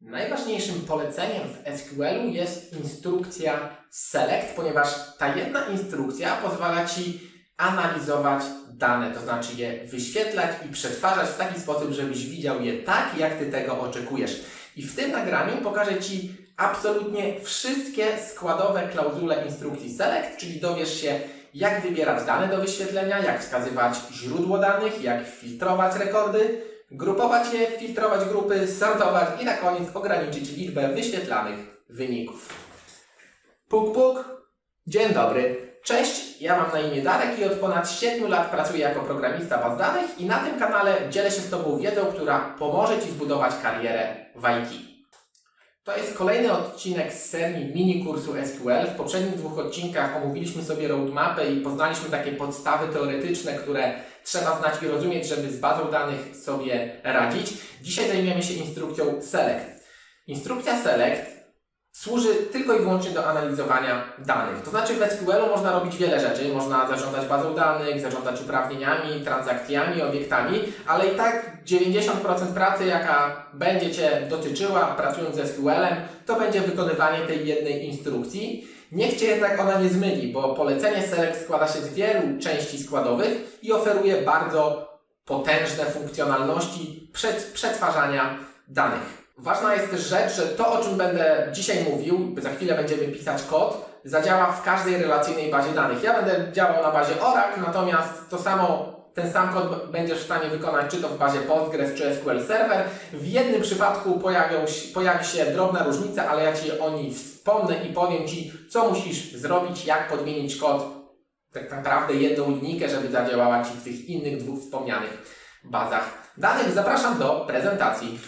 Najważniejszym poleceniem w SQL-u jest instrukcja select, ponieważ ta jedna instrukcja pozwala Ci analizować dane, to znaczy je wyświetlać i przetwarzać w taki sposób, żebyś widział je tak, jak Ty tego oczekujesz. I w tym nagraniu pokażę Ci absolutnie wszystkie składowe klauzule instrukcji select, czyli dowiesz się, jak wybierać dane do wyświetlenia, jak wskazywać źródło danych, jak filtrować rekordy, grupować je, filtrować grupy, sortować i na koniec ograniczyć liczbę wyświetlanych wyników. Puk, puk. Dzień dobry. Cześć, ja mam na imię Darek i od ponad 7 lat pracuję jako programista baz danych i na tym kanale dzielę się z Tobą wiedzą, która pomoże Ci zbudować karierę w IT. To jest kolejny odcinek z serii mini kursu SQL. W poprzednich dwóch odcinkach omówiliśmy sobie roadmapę i poznaliśmy takie podstawy teoretyczne, które trzeba znać i rozumieć, żeby z bazą danych sobie radzić. Dzisiaj zajmiemy się instrukcją select. Instrukcja select służy tylko i wyłącznie do analizowania danych. To znaczy w SQL-u można robić wiele rzeczy. Można zarządzać bazą danych, zarządzać uprawnieniami, transakcjami, obiektami, ale i tak 90% pracy, jaka będzie Cię dotyczyła pracując z SQL-em, to będzie wykonywanie tej jednej instrukcji. Niech Cię jednak ona nie zmyli, bo polecenie select składa się z wielu części składowych i oferuje bardzo potężne funkcjonalności przed, przetwarzania danych. Ważna jest też rzecz, że to, o czym będę dzisiaj mówił, za chwilę będziemy pisać kod, zadziała w każdej relacyjnej bazie danych. Ja będę działał na bazie Oracle, natomiast to samo, ten sam kod będziesz w stanie wykonać czy to w bazie Postgres, czy SQL Server. W jednym przypadku pojawią, pojawi się drobna różnica, ale ja Ci o niej wspomnę i powiem Ci, co musisz zrobić, jak podmienić kod tak naprawdę jedną linijkę, żeby zadziałała Ci w tych innych dwóch wspomnianych bazach danych. Zapraszam do prezentacji.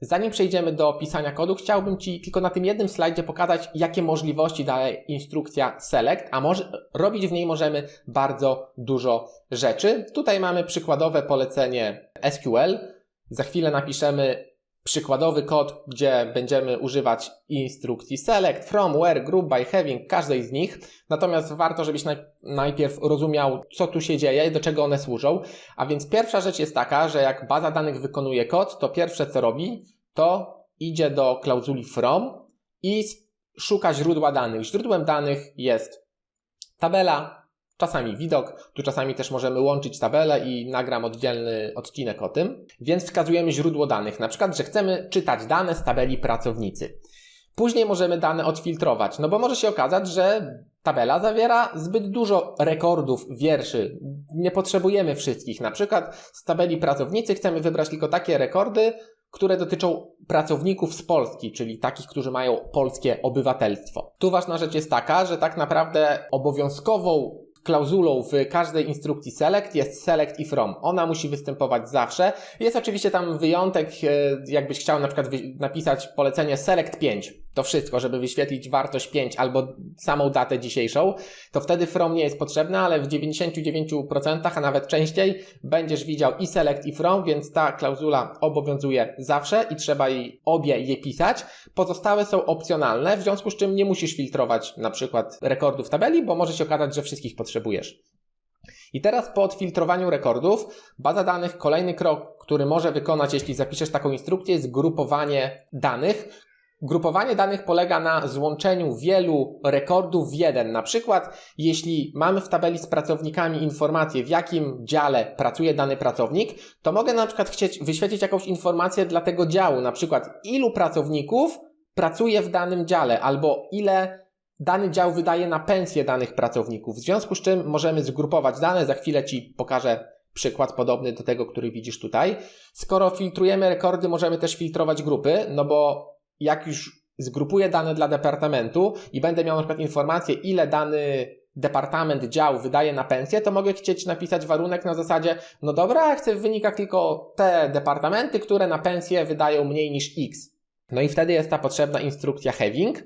Zanim przejdziemy do pisania kodu, chciałbym Ci tylko na tym jednym slajdzie pokazać, jakie możliwości daje instrukcja select, a może, robić w niej możemy bardzo dużo rzeczy. Tutaj mamy przykładowe polecenie SQL. Za chwilę napiszemy przykładowy kod, gdzie będziemy używać instrukcji select, from, where, group, by, having, każdej z nich. Natomiast warto, żebyś naj, najpierw rozumiał, co tu się dzieje i do czego one służą. A więc pierwsza rzecz jest taka, że jak baza danych wykonuje kod, to pierwsze co robi, to idzie do klauzuli from i szuka źródła danych. Źródłem danych jest tabela, czasami widok, tu czasami też możemy łączyć tabelę i nagram oddzielny odcinek o tym. Więc wskazujemy źródło danych, na przykład, że chcemy czytać dane z tabeli pracownicy. Później możemy dane odfiltrować, no bo może się okazać, że tabela zawiera zbyt dużo rekordów, wierszy. Nie potrzebujemy wszystkich. Na przykład z tabeli pracownicy chcemy wybrać tylko takie rekordy, które dotyczą pracowników z Polski, czyli takich, którzy mają polskie obywatelstwo. Tu ważna rzecz jest taka, że tak naprawdę obowiązkową klauzulą w każdej instrukcji select jest select i from. Ona musi występować zawsze. Jest oczywiście tam wyjątek, e, jakbyś chciał na przykład napisać polecenie select 5. To wszystko, żeby wyświetlić wartość 5 albo samą datę dzisiejszą, to wtedy from nie jest potrzebne, ale w 99%, a nawet częściej będziesz widział i select i from, więc ta klauzula obowiązuje zawsze i trzeba jej obie je pisać. Pozostałe są opcjonalne, w związku z czym nie musisz filtrować na przykład rekordów tabeli, bo może się okazać, że wszystkich potrzebujesz. I teraz po odfiltrowaniu rekordów, baza danych, kolejny krok, który może wykonać, jeśli zapiszesz taką instrukcję, jest grupowanie danych. Grupowanie danych polega na złączeniu wielu rekordów w jeden. Na przykład, jeśli mamy w tabeli z pracownikami informację, w jakim dziale pracuje dany pracownik, to mogę na przykład chcieć wyświetlić jakąś informację dla tego działu, na przykład ilu pracowników pracuje w danym dziale, albo ile dany dział wydaje na pensję danych pracowników. W związku z czym możemy zgrupować dane. Za chwilę Ci pokażę przykład podobny do tego, który widzisz tutaj. Skoro filtrujemy rekordy, możemy też filtrować grupy, no bo jak już zgrupuję dane dla departamentu i będę miał na przykład informację, ile dany departament, dział wydaje na pensję, to mogę chcieć napisać warunek na zasadzie, no dobra, chcę w wynikach tylko te departamenty, które na pensję wydają mniej niż X. No i wtedy jest ta potrzebna instrukcja having.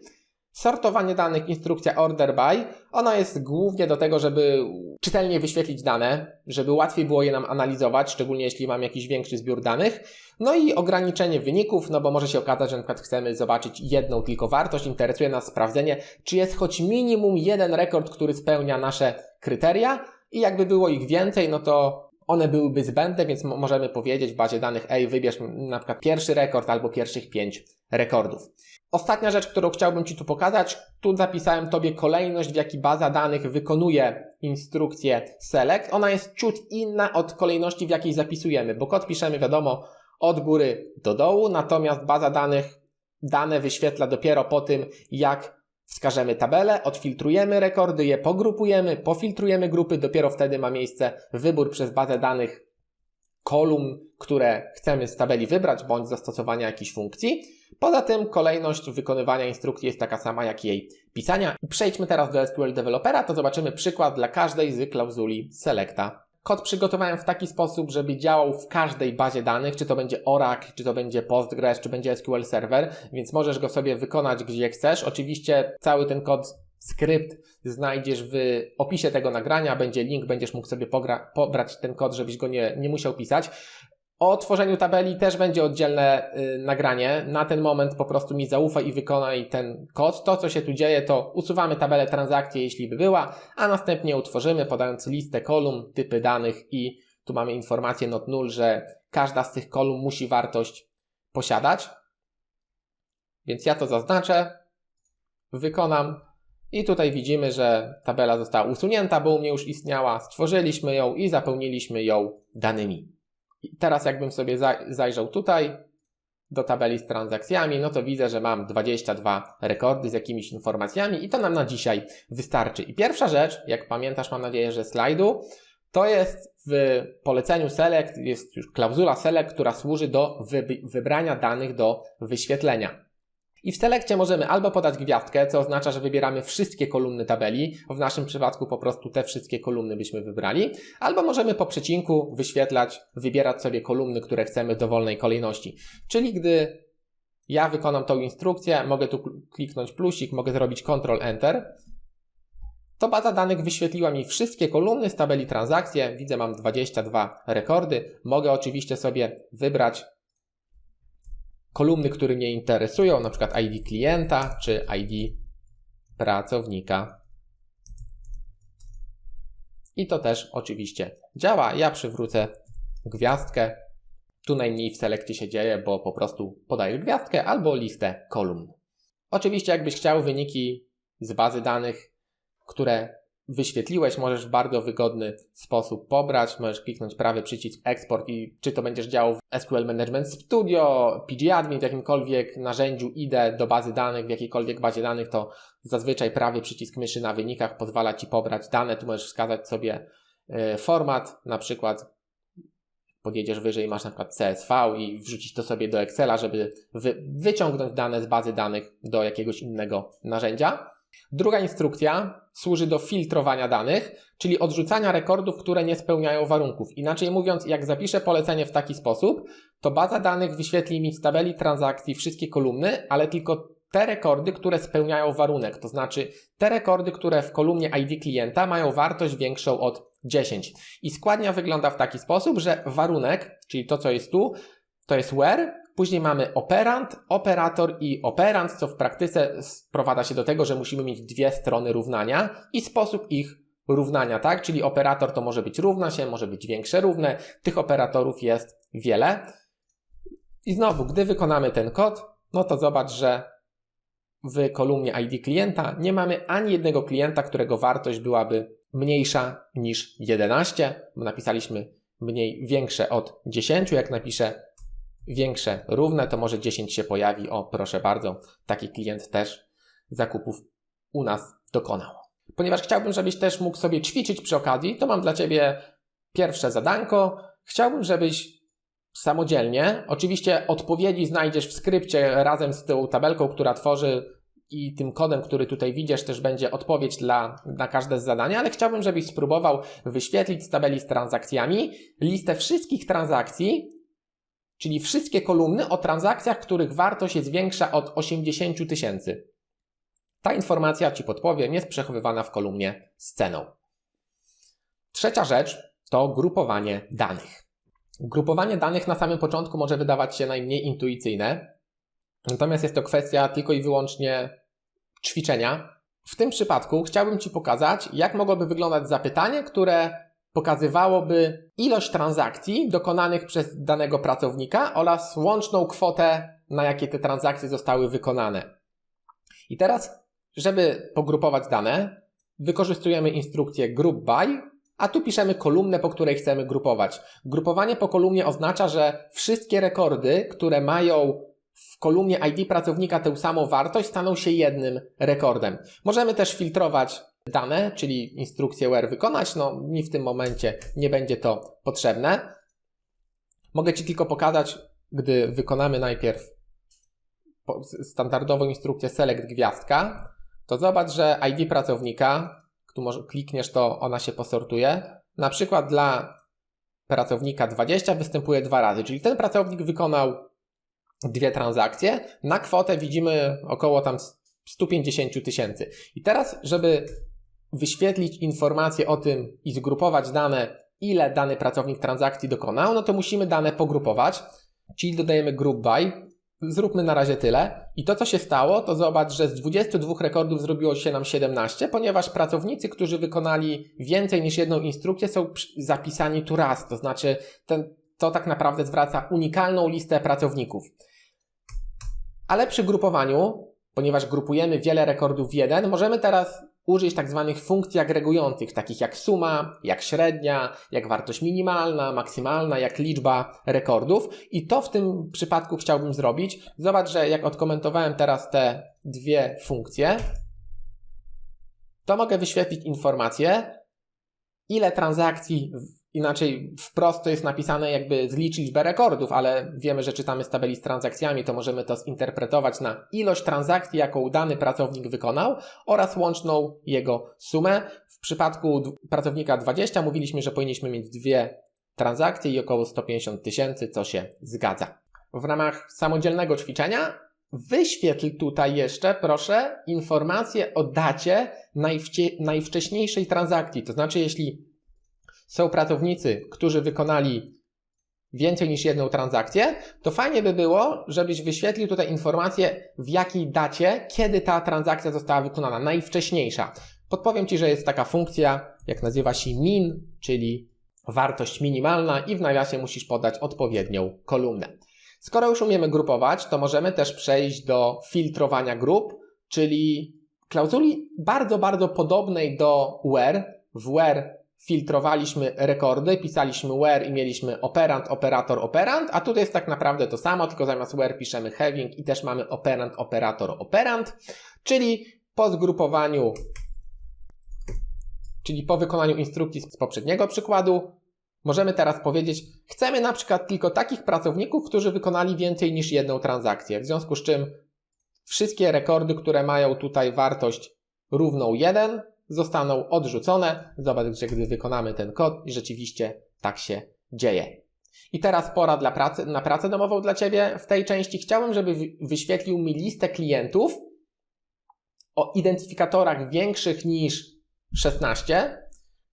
Sortowanie danych, instrukcja order by, ona jest głównie do tego, żeby czytelnie wyświetlić dane, żeby łatwiej było je nam analizować, szczególnie jeśli mam jakiś większy zbiór danych. No i ograniczenie wyników, no bo może się okazać, że przykład chcemy zobaczyć jedną tylko wartość, interesuje nas sprawdzenie, czy jest choć minimum jeden rekord, który spełnia nasze kryteria i jakby było ich więcej, no to one byłyby zbędne, więc mo- możemy powiedzieć w bazie danych, ej, wybierz na przykład pierwszy rekord albo pierwszych pięć rekordów. Ostatnia rzecz, którą chciałbym Ci tu pokazać, tu zapisałem Tobie kolejność, w jaki baza danych wykonuje instrukcję select. Ona jest ciut inna od kolejności, w jakiej zapisujemy, bo kod piszemy, wiadomo, od góry do dołu, natomiast baza danych dane wyświetla dopiero po tym, jak wskażemy tabelę, odfiltrujemy rekordy, je pogrupujemy, pofiltrujemy grupy, dopiero wtedy ma miejsce wybór przez bazę danych kolumn, które chcemy z tabeli wybrać, bądź zastosowania jakiejś funkcji. Poza tym kolejność wykonywania instrukcji jest taka sama jak jej pisania. Przejdźmy teraz do SQL Developera, to zobaczymy przykład dla każdej z klauzuli selecta. Kod przygotowałem w taki sposób, żeby działał w każdej bazie danych, czy to będzie Oracle, czy to będzie Postgres, czy będzie SQL Server, więc możesz go sobie wykonać gdzie chcesz. Oczywiście cały ten kod, skrypt znajdziesz w opisie tego nagrania, będzie link, będziesz mógł sobie pobrać ten kod, żebyś go nie, nie musiał pisać. O tworzeniu tabeli też będzie oddzielne y, nagranie. Na ten moment po prostu mi zaufaj i wykonaj ten kod. To, co się tu dzieje, to usuwamy tabelę transakcji, jeśli by była, a następnie utworzymy, podając listę kolumn, typy danych i tu mamy informację not null, że każda z tych kolumn musi wartość posiadać. Więc ja to zaznaczę, wykonam i tutaj widzimy, że tabela została usunięta, bo u mnie już istniała. Stworzyliśmy ją i zapełniliśmy ją danymi. Teraz jakbym sobie za- zajrzał tutaj do tabeli z transakcjami, no to widzę, że mam 22 rekordy z jakimiś informacjami i to nam na dzisiaj wystarczy. I pierwsza rzecz, jak pamiętasz, mam nadzieję, że slajdu, to jest w poleceniu select, jest już klauzula select, która służy do wyb- wybrania danych do wyświetlenia. I w selekcie możemy albo podać gwiazdkę, co oznacza, że wybieramy wszystkie kolumny tabeli. W naszym przypadku po prostu te wszystkie kolumny byśmy wybrali. Albo możemy po przecinku wyświetlać, wybierać sobie kolumny, które chcemy w dowolnej kolejności. Czyli gdy ja wykonam tą instrukcję, mogę tu kl- kliknąć plusik, mogę zrobić Ctrl Enter. To baza danych wyświetliła mi wszystkie kolumny z tabeli transakcje. Widzę, mam 22 rekordy. Mogę oczywiście sobie wybrać kolumny, które mnie interesują, na przykład ID klienta czy ID pracownika. I to też oczywiście działa. Ja przywrócę gwiazdkę. Tu najmniej w selekcie się dzieje, bo po prostu podaję gwiazdkę albo listę kolumn. Oczywiście, jakbyś chciał wyniki z bazy danych, które wyświetliłeś, możesz w bardzo wygodny sposób pobrać. Możesz kliknąć prawy przycisk Export i czy to będziesz działał w SQL Management Studio, pgadmin, w jakimkolwiek narzędziu idę do bazy danych, w jakiejkolwiek bazie danych, to zazwyczaj prawy przycisk myszy na wynikach pozwala Ci pobrać dane. Tu możesz wskazać sobie e, format, na przykład podjedziesz wyżej, masz na przykład CSV i wrzucić to sobie do Excela, żeby wy, wyciągnąć dane z bazy danych do jakiegoś innego narzędzia. Druga instrukcja służy do filtrowania danych, czyli odrzucania rekordów, które nie spełniają warunków. Inaczej mówiąc, jak zapiszę polecenie w taki sposób, to baza danych wyświetli mi z tabeli transakcji wszystkie kolumny, ale tylko te rekordy, które spełniają warunek, to znaczy te rekordy, które w kolumnie ID klienta mają wartość większą od 10. I składnia wygląda w taki sposób, że warunek, czyli to co jest tu, to jest where, później mamy operant, operator i operant, co w praktyce sprowadza się do tego, że musimy mieć dwie strony równania i sposób ich równania, tak? Czyli operator to może być równa się, może być większe równe, tych operatorów jest wiele. I znowu, gdy wykonamy ten kod, no to zobacz, że w kolumnie ID klienta nie mamy ani jednego klienta, którego wartość byłaby mniejsza niż 11, bo napisaliśmy mniej, większe od 10. Jak napiszę większe równe, to może 10 się pojawi. O, proszę bardzo, taki klient też zakupów u nas dokonał. Ponieważ chciałbym, żebyś też mógł sobie ćwiczyć przy okazji, to mam dla Ciebie pierwsze zadanko. Chciałbym, żebyś samodzielnie, oczywiście odpowiedzi znajdziesz w skrypcie razem z tą tabelką, która tworzy i tym kodem, który tutaj widzisz, też będzie odpowiedź dla, na każde z zadania, ale chciałbym, żebyś spróbował wyświetlić z tabeli z transakcjami listę wszystkich transakcji, czyli wszystkie kolumny o transakcjach, których wartość jest większa od 80 tysięcy. Ta informacja, Ci podpowiem, jest przechowywana w kolumnie z ceną. Trzecia rzecz to grupowanie danych. Grupowanie danych na samym początku może wydawać się najmniej intuicyjne, natomiast jest to kwestia tylko i wyłącznie ćwiczenia. W tym przypadku chciałbym Ci pokazać, jak mogłoby wyglądać zapytanie, które pokazywałoby ilość transakcji dokonanych przez danego pracownika oraz łączną kwotę, na jakie te transakcje zostały wykonane. I teraz, żeby pogrupować dane, wykorzystujemy instrukcję group by, a tu piszemy kolumnę, po której chcemy grupować. Grupowanie po kolumnie oznacza, że wszystkie rekordy, które mają w kolumnie ID pracownika tę samą wartość, staną się jednym rekordem. Możemy też filtrować dane, czyli instrukcję where wykonać. No, mi w tym momencie nie będzie to potrzebne. Mogę Ci tylko pokazać, gdy wykonamy najpierw standardową instrukcję select gwiazdka, to zobacz, że ID pracownika, tu może klikniesz, to ona się posortuje. Na przykład dla pracownika 20 występuje dwa razy, czyli ten pracownik wykonał dwie transakcje. Na kwotę widzimy około tam 150 tysięcy. I teraz, żeby wyświetlić informację o tym i zgrupować dane, ile dany pracownik transakcji dokonał, no to musimy dane pogrupować, czyli dodajemy group by. Zróbmy na razie tyle. I to, co się stało, to zobacz, że z 22 rekordów zrobiło się nam 17, ponieważ pracownicy, którzy wykonali więcej niż jedną instrukcję, są zapisani tu raz. To znaczy, ten, to tak naprawdę zwraca unikalną listę pracowników. Ale przy grupowaniu, ponieważ grupujemy wiele rekordów w jeden, możemy teraz użyć tak zwanych funkcji agregujących, takich jak suma, jak średnia, jak wartość minimalna, maksymalna, jak liczba rekordów. I to w tym przypadku chciałbym zrobić. Zobacz, że jak odkomentowałem teraz te dwie funkcje, to mogę wyświetlić informację, ile transakcji, inaczej wprost to jest napisane jakby zlicz liczbę rekordów, ale wiemy, że czytamy z tabeli z transakcjami, to możemy to zinterpretować na ilość transakcji, jaką dany pracownik wykonał oraz łączną jego sumę. W przypadku pracownika 20 mówiliśmy, że powinniśmy mieć dwie transakcje i około 150 tysięcy, co się zgadza. W ramach samodzielnego ćwiczenia wyświetl tutaj jeszcze, proszę, informację o dacie najwcześniejszej transakcji. To znaczy, jeśli są pracownicy, którzy wykonali więcej niż jedną transakcję, to fajnie by było, żebyś wyświetlił tutaj informację, w jakiej dacie, kiedy ta transakcja została wykonana, najwcześniejsza. Podpowiem Ci, że jest taka funkcja, jak nazywa się min, czyli wartość minimalna i w nawiasie musisz podać odpowiednią kolumnę. Skoro już umiemy grupować, to możemy też przejść do filtrowania grup, czyli klauzuli bardzo, bardzo podobnej do where. W where filtrowaliśmy rekordy, pisaliśmy where i mieliśmy operand, operator, operand, a tutaj jest tak naprawdę to samo, tylko zamiast where piszemy having i też mamy operand, operator, operand, czyli po zgrupowaniu, czyli po wykonaniu instrukcji z poprzedniego przykładu, możemy teraz powiedzieć, chcemy na przykład tylko takich pracowników, którzy wykonali więcej niż jedną transakcję, w związku z czym wszystkie rekordy, które mają tutaj wartość równą 1, zostaną odrzucone. Zobacz, że gdy wykonamy ten kod i rzeczywiście tak się dzieje. I teraz pora dla pracy, na pracę domową dla Ciebie. W tej części chciałbym, żeby wy- wyświetlił mi listę klientów o identyfikatorach większych niż 16,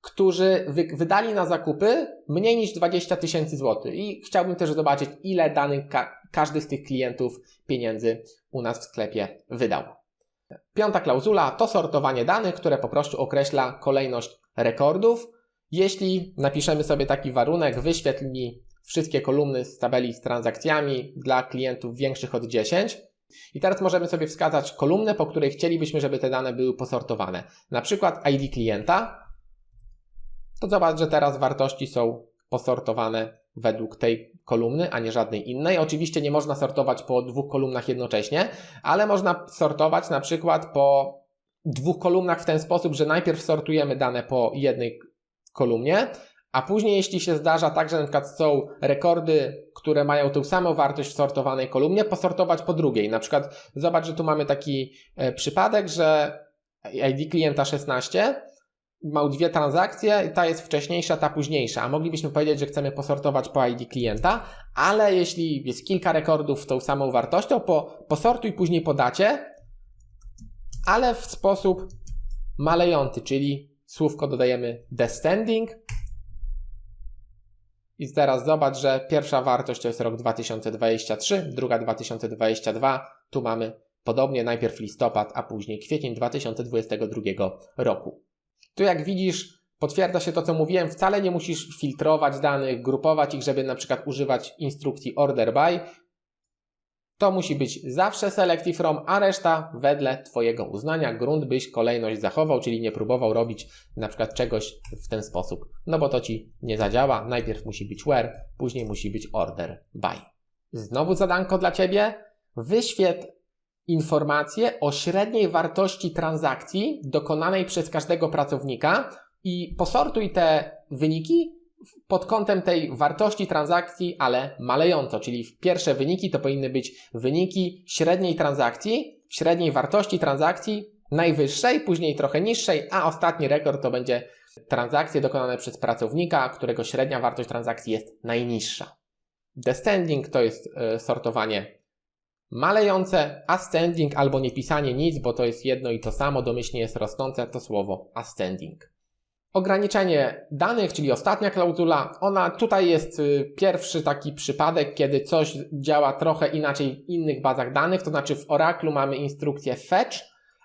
którzy wy, wydali na zakupy mniej niż 20 tysięcy złotych. I chciałbym też zobaczyć, ile dany ka- każdy z tych klientów pieniędzy u nas w sklepie wydał. Piąta klauzula to sortowanie danych, które po prostu określa kolejność rekordów. Jeśli napiszemy sobie taki warunek, wyświetl mi wszystkie kolumny z tabeli z transakcjami dla klientów większych od 10. I teraz możemy sobie wskazać kolumnę, po której chcielibyśmy, żeby te dane były posortowane. Na przykład ID klienta. To zobacz, że teraz wartości są posortowane według tej kolumny, a nie żadnej innej. Oczywiście nie można sortować po dwóch kolumnach jednocześnie, ale można sortować na przykład po dwóch kolumnach w ten sposób, że najpierw sortujemy dane po jednej kolumnie, a później jeśli się zdarza tak, że na przykład są rekordy, które mają tę samą wartość w sortowanej kolumnie, posortować po drugiej. Na przykład zobacz, że tu mamy taki e, przypadek, że ID klienta 16 miał dwie transakcje ta jest wcześniejsza, ta późniejsza. A moglibyśmy powiedzieć, że chcemy posortować po ID klienta, ale jeśli jest kilka rekordów z tą samą wartością, po, posortuj później po dacie, ale w sposób malejący, czyli słówko dodajemy descending. I teraz zobacz, że pierwsza wartość to jest rok 2023, druga 2022. Tu mamy podobnie najpierw listopad, a później kwiecień 2022 roku. Tu jak widzisz, Potwierdza się to, co mówiłem, wcale nie musisz filtrować danych, grupować ich, żeby na przykład używać instrukcji order by. To musi być zawsze selective from, a reszta wedle Twojego uznania. Grunt byś kolejność zachował, czyli nie próbował robić na przykład czegoś w ten sposób, no bo to Ci nie zadziała. Najpierw musi być where, później musi być order by. Znowu zadanko dla Ciebie. Wyświetl informacje o średniej wartości transakcji dokonanej przez każdego pracownika i posortuj te wyniki pod kątem tej wartości transakcji, ale malejąco, czyli pierwsze wyniki to powinny być wyniki średniej transakcji, średniej wartości transakcji najwyższej, później trochę niższej, a ostatni rekord to będzie transakcje dokonane przez pracownika, którego średnia wartość transakcji jest najniższa. Descending to jest e, sortowanie malejące, ascending albo nie pisanie nic, bo to jest jedno i to samo, domyślnie jest rosnące to słowo ascending. Ograniczenie danych, czyli ostatnia klauzula, ona tutaj jest y, pierwszy taki przypadek, kiedy coś działa trochę inaczej w innych bazach danych, to znaczy w Oracle mamy instrukcję fetch,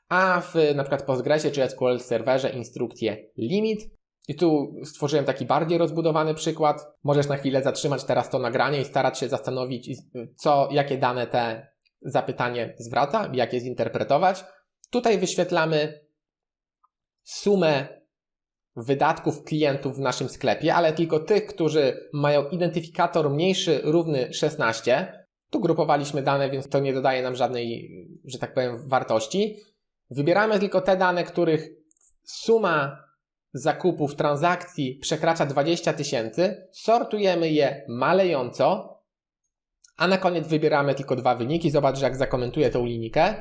a w na przykład Postgresie czy SQL Serverze instrukcję limit. I tu stworzyłem taki bardziej rozbudowany przykład. Możesz na chwilę zatrzymać teraz to nagranie i starać się zastanowić, co, jakie dane te zapytanie zwraca, jak je zinterpretować. Tutaj wyświetlamy sumę wydatków klientów w naszym sklepie, ale tylko tych, którzy mają identyfikator mniejszy równy 16. Tu grupowaliśmy dane, więc to nie dodaje nam żadnej, że tak powiem, wartości. Wybieramy tylko te dane, których suma zakupów, transakcji przekracza 20 tysięcy, sortujemy je malejąco, a na koniec wybieramy tylko dwa wyniki. Zobacz, jak zakomentuję tą linijkę,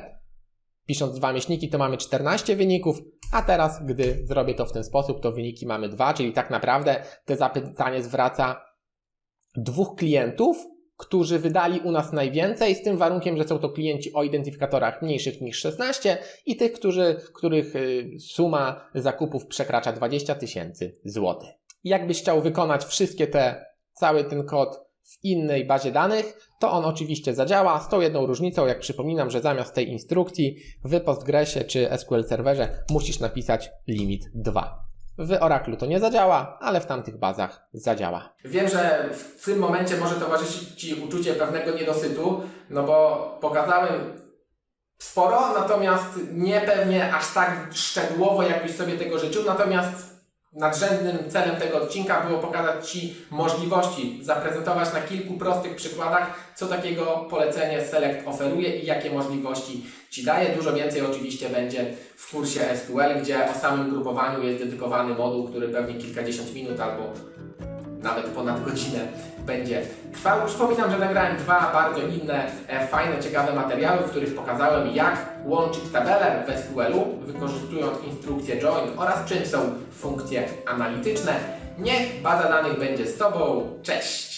pisząc dwa myślniki, to mamy 14 wyników, a teraz, gdy zrobię to w ten sposób, to wyniki mamy dwa, czyli tak naprawdę te zapytanie zwraca dwóch klientów, którzy wydali u nas najwięcej, z tym warunkiem, że są to klienci o identyfikatorach mniejszych niż 16 i tych, którzy, których y, suma zakupów przekracza 20 tysięcy złotych. Jakbyś chciał wykonać wszystkie te, cały ten kod w innej bazie danych, to on oczywiście zadziała z tą jedną różnicą, jak przypominam, że zamiast tej instrukcji w Postgresie czy SQL Serverze musisz napisać limit 2. W Oracle to nie zadziała, ale w tamtych bazach zadziała. Wiem, że w tym momencie może towarzyszyć Ci uczucie pewnego niedosytu, no bo pokazałem sporo, natomiast nie pewnie aż tak szczegółowo, jakbyś sobie tego życzył, natomiast nadrzędnym celem tego odcinka było pokazać Ci możliwości, zaprezentować na kilku prostych przykładach, co takiego polecenie Select oferuje i jakie możliwości Ci daje. Dużo więcej oczywiście będzie w kursie SQL, gdzie o samym grupowaniu jest dedykowany moduł, który pewnie kilkadziesiąt minut albo nawet ponad godzinę będzie trwał. Przypominam, że nagrałem dwa bardzo inne, e, fajne, ciekawe materiały, w których pokazałem, jak łączyć tabelę w SQL-u, wykorzystując instrukcję join oraz czym są funkcje analityczne. Niech baza danych będzie z Tobą. Cześć!